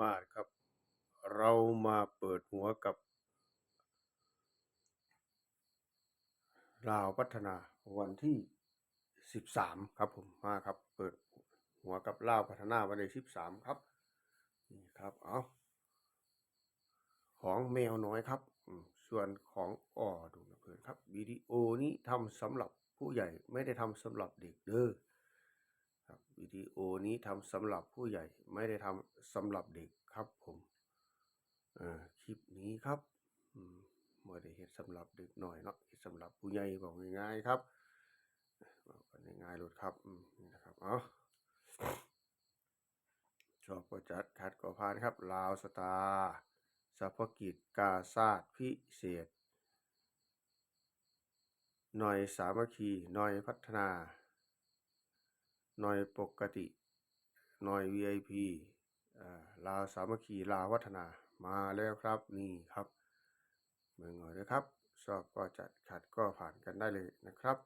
มาครับ เรามาเปิดหัวกับลาวพัฒนาวันที่สิบสามครับผมมาครับ เปิดหัวกับลาวพัฒนาวันที่สิบสามครับนี่ครับเอาของแมวน้อยครับส่วนของอ่อดูนะเพื่อนครับวิดีโอนี้ทำสำหรับผู้ใหญ่ไม่ได้ทำสำหรับเด็กเด้อ ดีโอนี้ทำสำหรับผู้ใหญ่ไม่ได้ทำสำหรับเด็กครับผมคลิปนี้ครับมไม่ได้เฮ็ดสำหรับเด็กหน่อยเนาะสำหรับผู้ใหญ่บอกง่ายๆครับบอกง่ายๆเลยครับนี่นะครับเอาชอบก็จัดคัดก็ผ่านครับ ลาวสตาร์สัพกิจกาซาดพิเศษ หน่อยสามัคคี หน่อยพัฒนา หน่อยปกติ หน่อย VIP อ่าลาวสามัคคีลาววัฒนามาแล้วครับนี่ครับเมืองหน่อยนะครับชอบก็จัดขัดก็ผ่านกันได้เลยนะครับ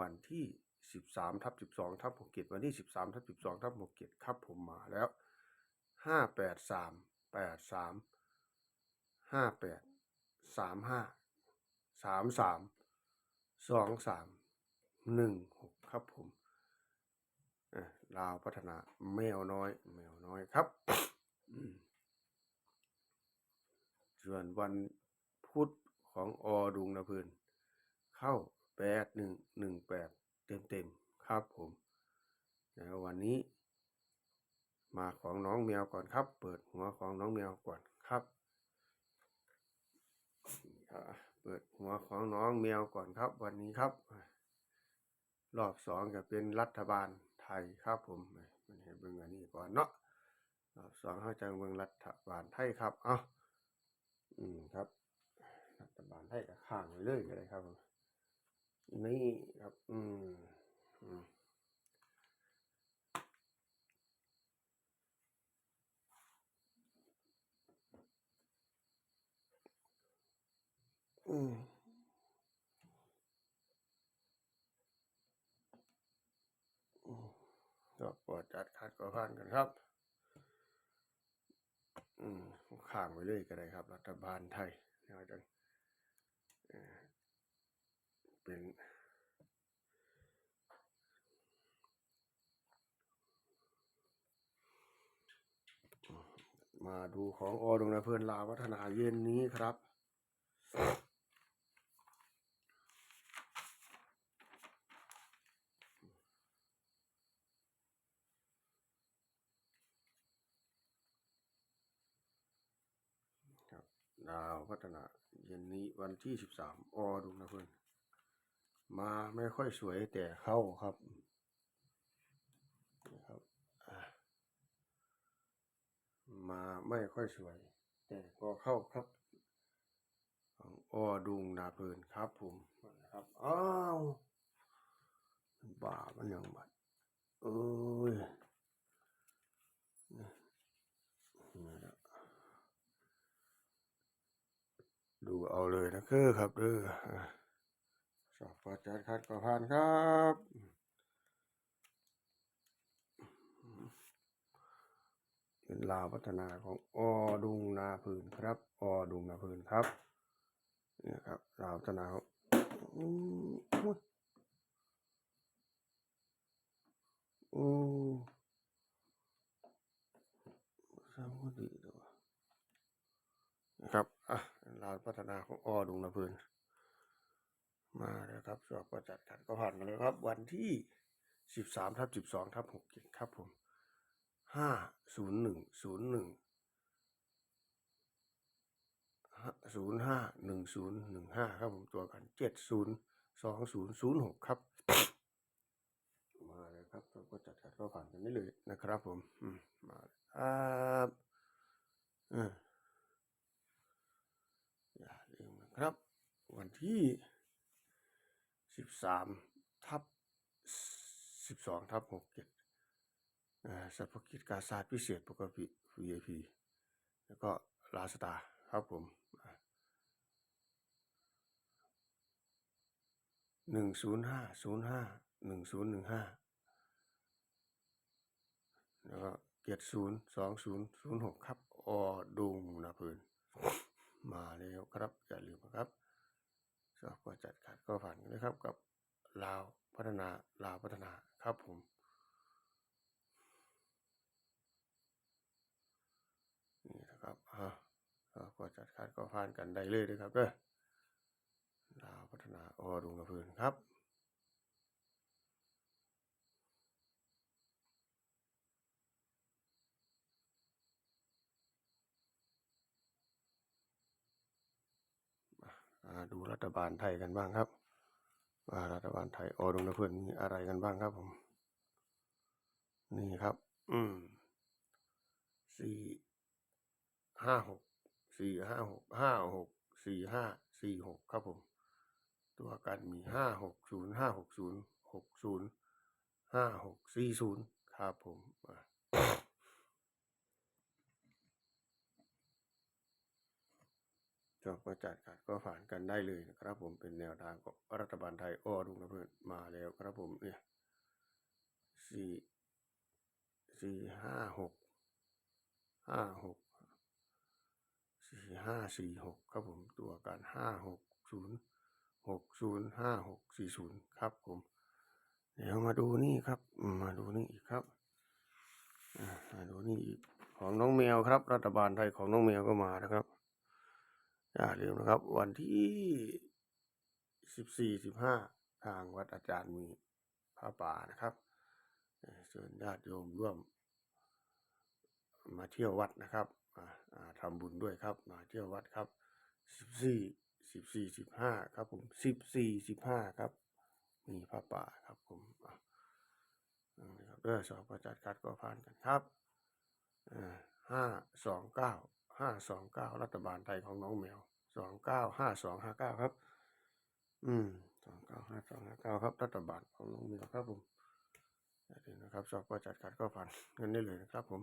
วันที่ 13ทับ12ทับ67วันที่ 13ทับ12ทับ67ครับผมมาแล้ว 583 83 58 35 33 23 16 ครับผม ลาวพัฒนาแมวน้อยแมวน้อยครับ ส่วนวันพุธของอดุงนะพื่อนเข้าแปดหนึ่งหนึ่งแปดเต็มเต็มครับผมแล้ววันนี้ มาของน้องแมวก่อนครับ เปิดหัวของน้องแมวก่อนครับเปิดหัวของน้องแมวก่อนครับ วันนี้ครับ รอบสองจะเป็นรัฐบาล ทยครับผมมันเห็นเบิ่งอันนี้ก่อนเนาะสองเขาจะเบิ่งรัฐบาลไทยครับ เอ้าอืมครับ รัฐบาลไทยก็ข้างไว้เลยก็ได้ครับ นี่ครับ อืมอืมอืมอืม ก็ปวดจัดคัดก็ผ่านกันครับ อืมข้างไว้เลยก็ได้ครับ รัฐบาลไทยเดี๋ยจังเป็นมาดูของอดงนะเพื่อนลาวัฒนาเย็นนี้ครับ ครับ ดาวพัฒนาเย็นนี้วันที่สิบสามอดูนะเพื่อนมาไม่ค่อยสวยแต่เข้าครับนะครับมาไม่ค่อยสวย แต่ก็เข้าครับของอดุงนาเพลินครับผมนะครับอ้าวบ้ามันยังบัดเอ้ยนี่นี่แหละ ดูเอาเลยนะคือครับเด้อสอบประจัดคัดก็ผ่านครับเป็นลาวพัฒนาของอดุงนาพื้นครับอดุงนาพื้นครับเนี่ยครับลาวพัฒนาของอืมอืมสามคนดีตัวนะครับ ลาวพัฒนาของอดุงนาพื้น มาแล้วครับสอบประจัดขัดก็ผ่านมาแล้วครับ วันที่สิบสามทับสิบสองทับหกเจ็ดครับผมห้าศูนย์หนึ่งศูนย์หนึ่งศูนย์ห้าหนึ่งศูนย์หนึ่งห้าครับผมตัวกันเจ็ดศูนย์สองศูนย์ศูนย์หกครับ มาเลยครับเราก็จัดการก็ผ่านกันได้เลยนะครับผมมาครับอ่าลืมนะ ครับ วันที่สิบสามทับสิบสองทับหกเจ็ดสัพพกิจการศาสตร์พิเศษปกติ VIP แล้วก็ลาสตาครับผมหนึ่งศูนย์ห้าศูนย์ห้าหนึ่งศูนย์หนึ่งห้าแล้วก็เกียรติศูนย์สองศูนย์ศูนย์หกครับอดุงนะพื้นมาแล้วครับอย่าลืมนะครับสอบก็จัดขัดก็ผ่านกันนะครับกับลาวพัฒนาลาวพัฒนาครับผม นี่นะครับอ่าสอบก็จัดขัดก็ผ่านกัน ได้เลยนะครับเด้อลาวพัฒนาอดุงนะพื้นครับอ่าดูรัฐบาลไทยกันบ้างครับ ว่ารัฐบาลไทยอดุงนะเพื่อนมีอะไรกันบ้างครับผม นี่ครับ อืมสี่ห้าหก สี่ห้าหกห้าหกสี่ห้าสี่หกครับผม ตัวกันมีห้าหกศูนย์ห้าหกศูนย์หกศูนย์ห้าหกสี่ศูนย์ครับผมจอบประจัดขัดก็ผ่านกันได้เลยนะครับ ผมเป็นแนวทางของรัฐบาลไทยอ้อรุงระเบิดมาแล้วครับผมเนี่ยสี่สี่ห้าหกห้าหก ห้าสี่หกครับผมตัวการห้าหกศูนย์หกศูนย์ห้าหกสี่ศูนย์ครับผม เดี๋ยวมาดูนี่ครับ มาดูนี่อีกครับมาดูนี่อีกของน้องแมวครับ รัฐบาลไทยของน้องแมวก็มานะครับอย่าลืมนะครับ วันที่สิบสี่สิบห้าทางวัดอาจารย์มีผ้าป่านะครับเอ่อเชิญญาติโยมร่วม มาเที่ยววัดนะครับ ทำบุญด้วยครับมาเที่ยววัดครับสิบสี่สิบสี่สิบห้าครับผมสิบสี่สิบห้าครับมีผ้าป่าครับผมนะครับเออสอบประจัดคัดก็ผ่านกันครับห้าสองเก้าห้าสองเก้ารัฐบาลไทยของน้องแมวสองเก้าห้าสองห้าเก้าครับ อืมสองเก้าห้าสองห้าเก้าครับ รัฐบาลของน้องแมวครับผมนะครับสอบประจัดคัดก็ผ่านเงินได้เลยนะครับผม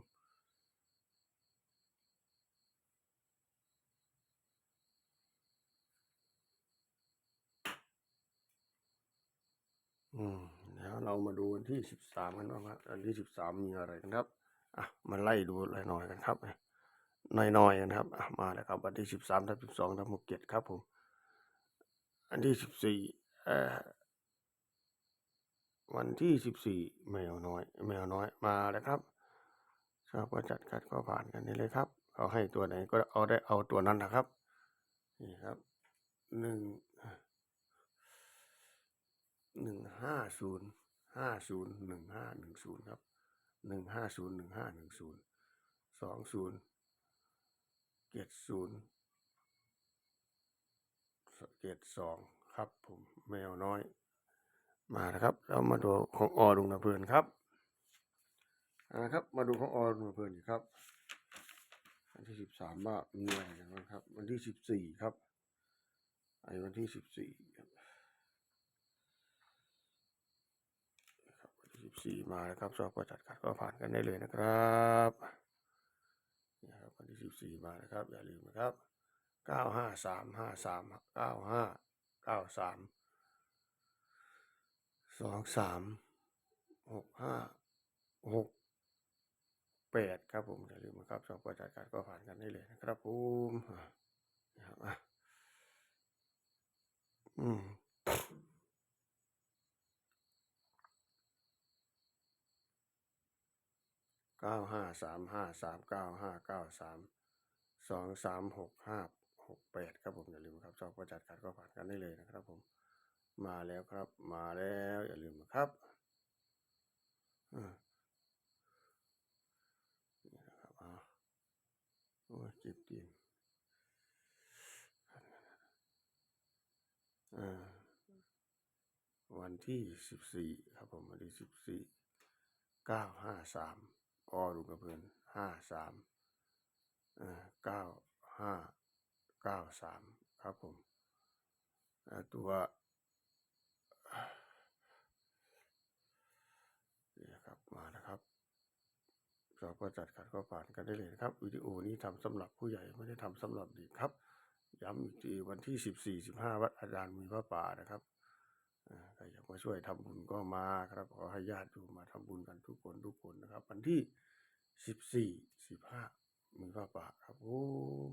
อืมแล้วเรามาดูวันที่สิบสามกันบ้างครับวันที่สิบสามมีอะไรกันครับอะมาไล่ดูไรหน่อยกันครับหน่อยๆกันครับอะมาแล้วครับวันที่สิบสามทับสิบสองทับหกเจ็ดครับผมอันที่สิบสี่เอ่อวันที่สิบสี่แมวน้อย แมวน้อยมาแล้วครับชอบก็จัดคัดก็ผ่านกันนี่เลยครับเขาให้ตัวไหนก็เอาได้เอาตัวนั้นนะครับ นี่ครับหนึ่ง ห้าศูนย์ห้าศูนย์หนึ่งห้าหนึ่งศูนย์ครับหนึ่งห้าศูนย์หนึ่งห้าหนึ่งศูนย์สองศูนย์เจ็ดศูนย์เจ็ดสองครับผมแมวน้อย มานะครับ เรามาดูของออดุงนาเพลินครับอ่าครับ มาดูของออดุงนาเพลินอีกครับวันที่สิบสามว่ามีอะไรกันบ้างครับ วันที่สิบสี่ครับไอ้วันที่สิบสี่ครับ ครับวันที่ สี่มาแล้วครับสอบประจัดขัดก็ผ่านกันได้เลยนะครับนี่ครับวันที่สิบสี่มานะครับ อย่าลืมนะครับเก้าห้าสามห้าสามเก้าห้าเก้าสามสองสามหกห้าหกแปดครับผมอย่าลืมนะครับสอบประจัดขัดก็ผ่านกันได้เลยนะครับผมอะนะครับอะอืม ก้าห้าสามห้าสามเก้าห้าเก้าสามสองสามหกห้าหกแปดครับผมอย่าลืมครับชอบก็จัดการก็ผ่านกันได้เลยนะครับผมมาแล้วครับมาแล้วอย่าลืมนะครับนี่นะครับอ่าโอ้เจ็บตีนอ่าวันที่สิบสี่ครับผมวันที่สิบสี่เก้าห้าสาม อลุงกระเพื่อนห้าสามเก้าห้าเก้าสามครับผมตัวนี่ครับมานะครับสอบก็จัดขัดก็ผ่านกันได้เลยนะครับวิดีโอนี้ทำสำหรับผู้ใหญ่ไม่ได้ทำสำหรับเด็กครับ ย้ำอีกทีวันที่สิบสี่สิบห้าวัดอาจารย์มีพระป่านะครับ ใครอยากมาช่วยทำบุญก็มาครับขอให้ญาติโยมมาทำบุญกันทุกคนทุกคนนะครับ วันที่สิบสี่สิบห้ามีผ้าป่าครับผม